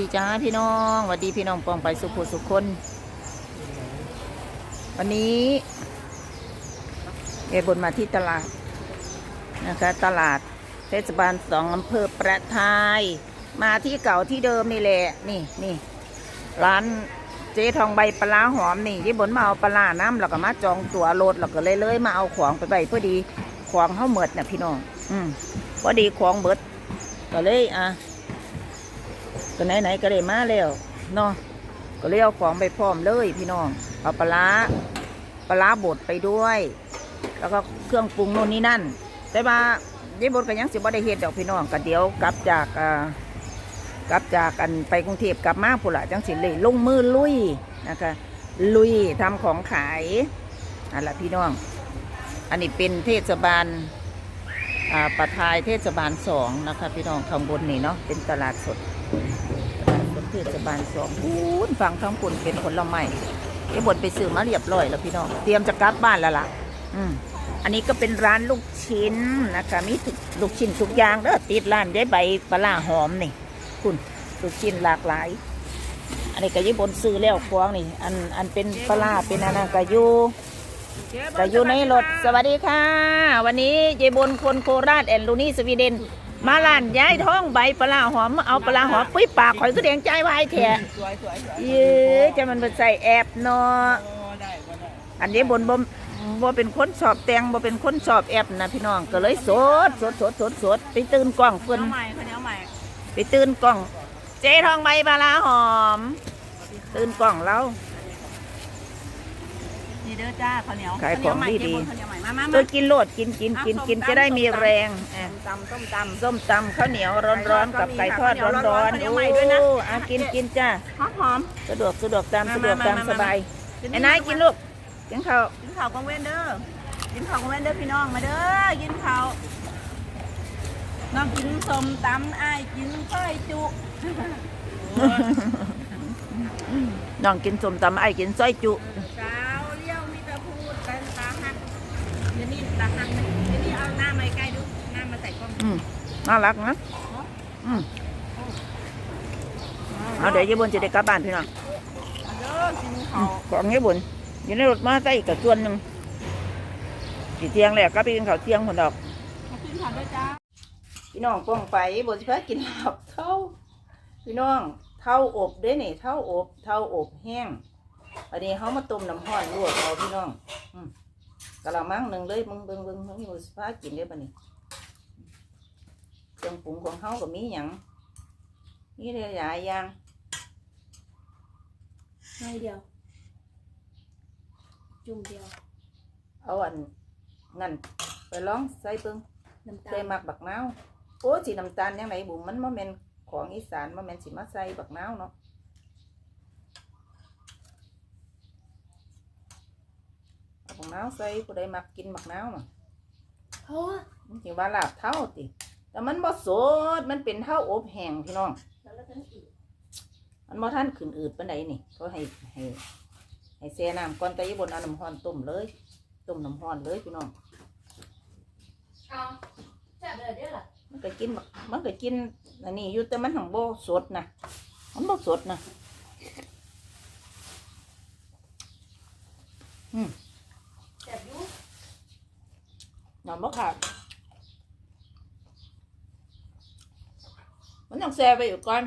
ดีจ้าพี่น้องวัสดีพี่น้องปองไปสุขสุขคน วันนี้เอบนมาที่ตลาดนะคะ ตลาดเทศบาลสองอำเภอประทาย มาที่เก่าที่เดิมนี่แหละ นี่นี่ร้านเจ๊ทองใบปลาร้าหอมนี่ที่บนมาเอาปลาร้าน้ำแล้วก็มาจองตัวรถแล้วก็เลยเลยมาเอาของไปใบพอดีของเข้าเหมิดน่ะพี่น้อง อืมพอดีของเบิดก็เลยอะ ก็ไหนๆก็ได้มาแล้วเนาะก็เลยเอาของไปพร้อมเลยพี่น้องเอาปลาร้าปลาร้าบดไปด้วย แล้วก็เครื่องปรุงโน่นนี่นั่น แต่ว่าเยวบดก็ยังสิบ่ได้เฮ็ดดอกพี่น้องก็เดี๋ยวกลับจากอ่ากลับจากกันไปกรุงเทพกลับมาพุ่นละจังสิเลยลงมือลุยนะคะลุยทำของขายอันละพี่น้อง อันนี้เป็นเทศบาล ประทายเทศบาลสองนะคะ พี่น้องข้างบนนี่เนาะเป็นตลาดสดตลาดสดเทศบาลสองพูนฟังทั้งปุ่นเป็นผลไม้ไอ้บนไปซื้อมาเรียบร้อยแล้วพี่น้องเตรียมจะกลับบ้านแล้วล่ะ อืมอันนี้ก็เป็นร้านลูกชิ้นนะคะมีลูกชิ้นทุกอย่างเด้อติดร้านได้ใบปลาหอมนี่ คุณลูกชิ้นหลากหลาย อันนี้ก็ยี่บนซื้อแล้วฟองนี่ อันอันเป็นปลาร้าเป็นอันนั้นก็อยู่ ก็อยู่ในรถสวัสดีค่ะ วันนี้เยบนคนโคราชแอนลูนี่สวีเดน มาล้านย้ายท้องใบปลาร้าหอมเอาปลาร้าหอมปุ้ยปากข่อยก็แดงใจวายแท้สวยสวยสวยเย้จะมันเป็นใส่แอบเนาะโอ้ได้บ่ได้อันนี้บนบ่บ่เป็นคนสอบแต่งบ่เป็นคนสอบแอบนะพี่น้องก็เลยสดสดสดสดสดไปตื่นกล้องเพิ่นข้าวใหม่ข้าวเหนียวใหม่ไปตื่นกล้อง เจ๊ทองใบปลาร้าหอม ตื่นกล้องแล้ว นี่เด้อจ้าข้าวเหนียวขายของข้วเหนียวใหม่ดีๆเจ๊บนข้าวเหนียวใหม่มามาเอมาอกินโลดกินกินกินกินจะได้มีแรงอะตำส้มตำ ส้มตำข้าวเหนียวร้อนๆกับไก่ทอดร้อนๆข้าวเหนียวใหม่ด้วยนะ โอ้อะกินกินจ้าหอมหอม สะดวกสะดวกตามมาสะดวกมาตามมาสบายมา ไอ้นายกินลูกกินข้าวกินข้าวกองเว้นเด้อ กินข้าวกองเว้นเด้อพี่น้องมาเด้อ กินข้าวน้องกินส้มตำอ้ายกินข้อยจุน้องกินส้มตำไอ้กินซอยจุสา องอืมน่ารักนะอืมเอาเดี๋ยวยี่บนจะได้กลับบ้านพี่น้องเด้อกินอืข้ามวของยี่บนอยู่ในรถมาใส่อีกกับส่วนหนึ่งสีเที่ยงแหละก็ไปกินข้าวเที่ยงคนดอกมากินข้าวด้วยจ้าพี่น้องป้องไปบนสิพากินลาบเท่าพี่น้องเท่าอบเด้นี่เท่าอบเท่าอบแห้งอันนี้เขามาต้มน้ำห้อนลวกเอาพี่น้องอืมกะละมังหนึ่งเลยมึงเบิ่งเบิ่งเขามีบนสิพากินได้ปะนี่ เครื่องปรุงของเขาก็มีหยังมีหลายๆอย่างไม่เดียว จุ่มเดียว เอาอันนั่นไปลองใส่เบิ่งน้ำตาใส่ลหมักบักนาวโอ้สีน้ำตาลยังไงบุ๋มมันบ่แม่นของอีสานบ่แม่นสิมาใส่บักนาวเนาะเอาบักนาวใส่ผู้ใดมักกินบักนาวน่ะเพราะว่ามันสิว่าลาบเท่าติ แต่มันบ่สดมันเป็นเท่าอบแห้งพี่น้องแล้วเราต้องอีกมันบ่ทันขึ้นอืดปานใดนี่ก็ให้ให้ให้แช่น้ำก่อนแต่อยู่บนเอาน้ำร้อนต้มเลยต้มน้ำร้อนเลยพี่น้องเอาแซ่บเลยเด้อล่ะมันก็กินบักมันก็กินอันนี้อยู่แต่มันของโบสดนะมันโบสดนะแซ่บอยู่นอนบ่ขาด มันต้องแซ่ไปอยู่ก่อน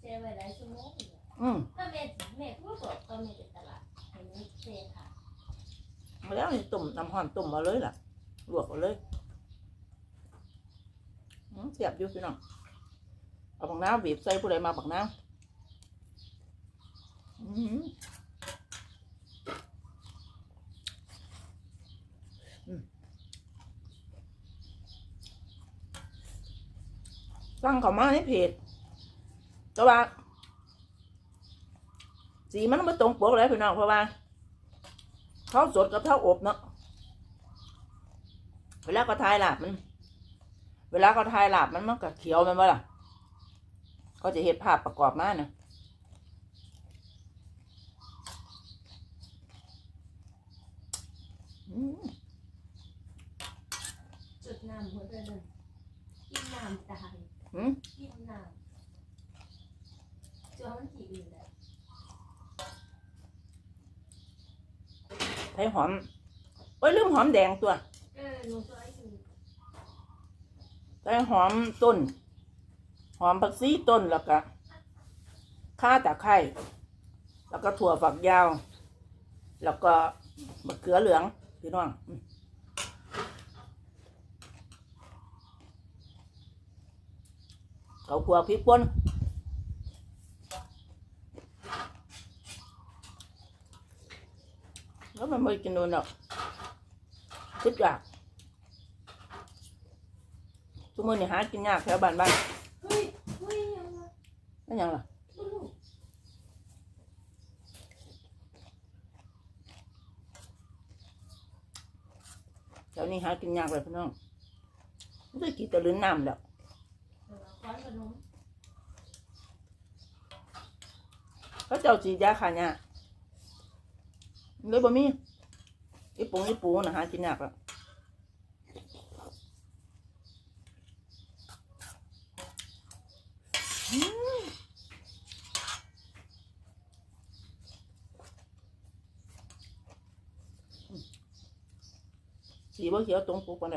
เจไว้หลายชั่วโมงอยู่อืมถ้าแม่แม่พูดบอกตอนแม่ไปตลาดเห็นนี่เจค่ะมาแล้วนี่ตุ่มน้ำห้อนตุ่มมาเลยล่ะลวกเอาเลยอืมเสียบอยู่พี่น้องเอาบักน้ำบีบใส่ผู้ใดมาบักน้ำอืม สั่งเขามาในเพจแต่ว่า สีมันไม่ตรงปกเลยพี่น้องเพราะว่าเท่าสดกับเท่าอบเนาะเวลาก็ทายหลาบมัน เวลาก็ทายหลาบมันมันก็เขียวมันบ่ล่ะ ก็จะเห็นภาพประกอบมานะจุดน้ำหัวเดินกินน้ำตาย หืม ที่อำนาจมันกี่อื่ละใช้หอมโอ้ยลืมหอมแดงตัวเต่ใช้หอมต้น หอมผักซีต้นแล้วก็ข้าตะไคร้แล้วก็ถั่วฝักยาว แล้วก็มะเขือเหลืองพี่น้องอ เขาขัวพริกป่นแล้วมันไม่กินโดนหรอกคิดอย่ากทุกมือนี่หากินยากแถวบ้านบ้านเฮ้ยเฮ้ยยังนั่นยังล่ะแถวนี้หากินยากเลยพี่น้องไม่ได้กินแต่ลื้นน้ำแล้ว เออก้อนขนมเขาเจ้าจีดยาขาเนี่ยเลยบ่มีอีปงอีปูนะหากินยากอืมสีบ่เขียวตรงปกปานใด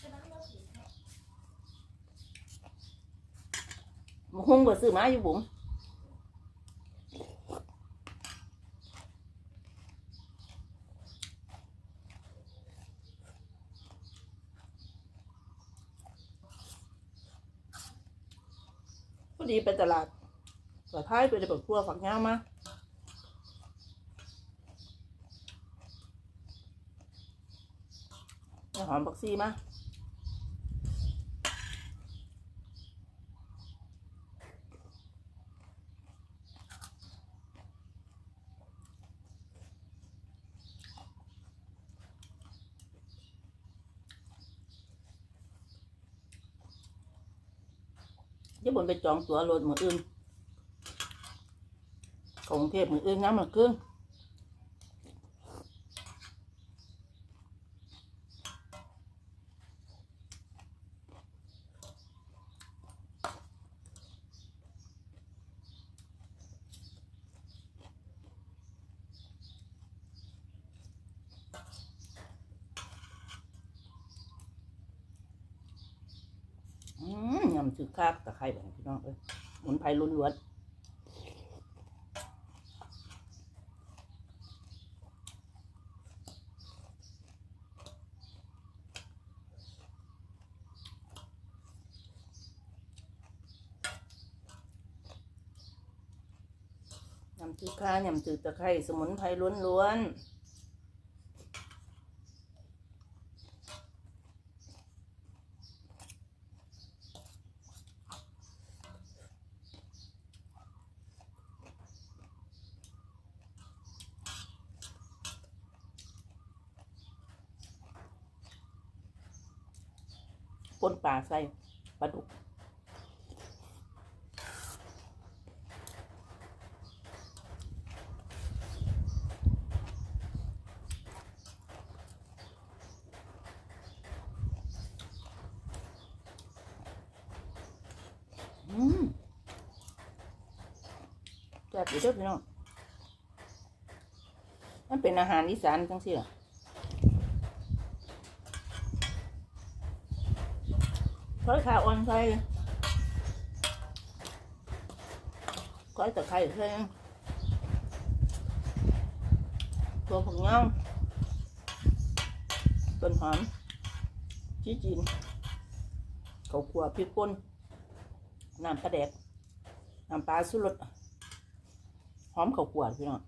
กำลังเลิกอยู่ มะฮุงก็ซื้อมาอยู่บุ๋มพอดีไปตลาดสะพายไปได้แบบครัวฝักยาวมาเอาหอมผักซีมา เดี๋ยวบนไปจองตั๋วรถมืออื่นกรุงเทพมืออื่นน้ำมันครึ่งอื ตือคากตะไคร้แบบนี้พี่น้องเอ้ยหมุนไพรล้วนๆยำถือข้ายำถือตะไคร้สมุนไพรล้วนๆ ปนปลาใส่ปลาดุกอืมแซ่บอยู่เด้อพี่น้องมันเป็นอาหารอีสานจังสิล่ะ ซอยขาอ่อนใส่ซอยตะไคร้ใส่ตัวผักเงาต้นหอมชี้จีนเขาขัวพริกป่นน้ำปลาแดกน้ำปลาสุรสหอมเขาขัวพี่น้อง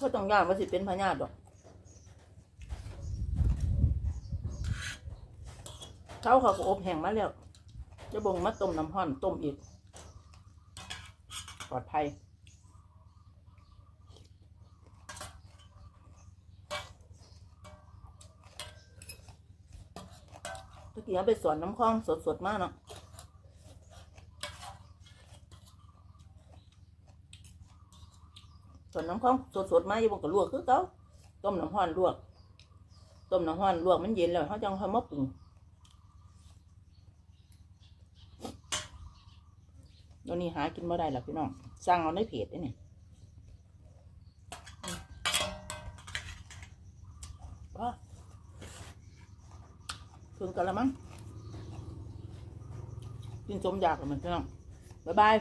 ก็ต้องย่างว่าสิเป็นพญาติดอกเขาเขาก็อบแห้งมาแล้วจะบ่งมาต้มน้ำห้อนต้มอีกปลอดภัยตะกี้เอาไปสวนน้ำคลองสดๆมากเนาะ ส่ว นน้ำข้องสดๆมาอยู่บนกระลวกคือเก่าต้มน้ำห้อนลวกต้มน้ำห้อนลวกมันเย็นแล้วเขาจังเขามาปรุงเดี๋ยวนี้หากินบ่ได้หรอกพี่น้องสั่งเอาในเพจได้เนี่ยว้าถึงกันแล้วมั้งกินสมอยากแล้วมันพี่น้องบ๊ายบาย